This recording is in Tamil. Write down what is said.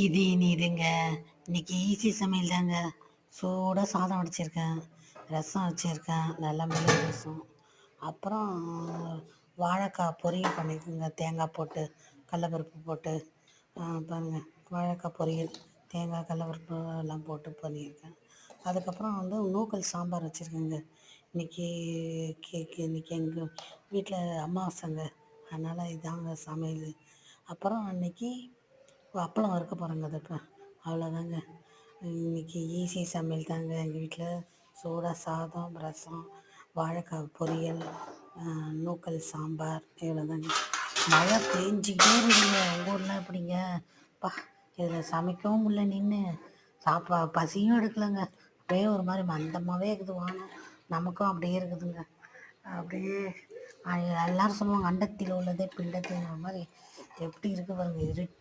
இது இனி இதுங்க. இன்னைக்கு ஈஸி சமையல் தாங்க சூடாக சாதம் வடிச்சிருக்கேன். ரசம் வச்சுருக்கேன். நல்ல மிளகு ரசம். அப்புறம் வாழைக்காய் பொரியல் பண்ணியிருக்கேங்க தேங்காய் போட்டு கடலப்பருப்பு போட்டு. பாருங்கள் வாழைக்காய் பொரியல் தேங்காய் கடலப்பருப்பு எல்லாம் போட்டு பண்ணியிருக்கேன். அதுக்கப்புறம் வந்து நூக்கல் சாம்பார் வச்சுருக்கேங்க. இன்றைக்கி கேக்கு இன்றைக்கி எங்கள் வீட்டில் அமாவாசைங்க அதனால் இதாங்க சமையல். அப்புறம் அன்றைக்கி அப்பளம் வறுக்க போகிறேங்க அது அவ்வளோதாங்க இன்றைக்கி ஈஸி சமையல் தாங்க. எங்கள் வீட்டில் சூடாக சாதம் ரசம் வாழைக்காய் பொரியல் நூக்கல் சாம்பார் இவ்வளோதாங்க மழை பெஞ்சிக்கிட்டே இருக்குங்க உங்கள் ஊரில் எப்படிங்க? பா இதில் சமைக்கவும் இல்லை நின்று சாப்பா பசியும் எடுக்கலைங்க. அப்படியே ஒரு மாதிரி மந்தமாகவே இருக்குது வானம். நமக்கும் அப்படியே இருக்குதுங்க. அப்படியே எல்லாரும் சொல்லுவாங்க அண்டத்தில் உள்ளதே பிண்டத்தில் மாதிரி. எப்படி இருக்கு பாருங்க இருட்டி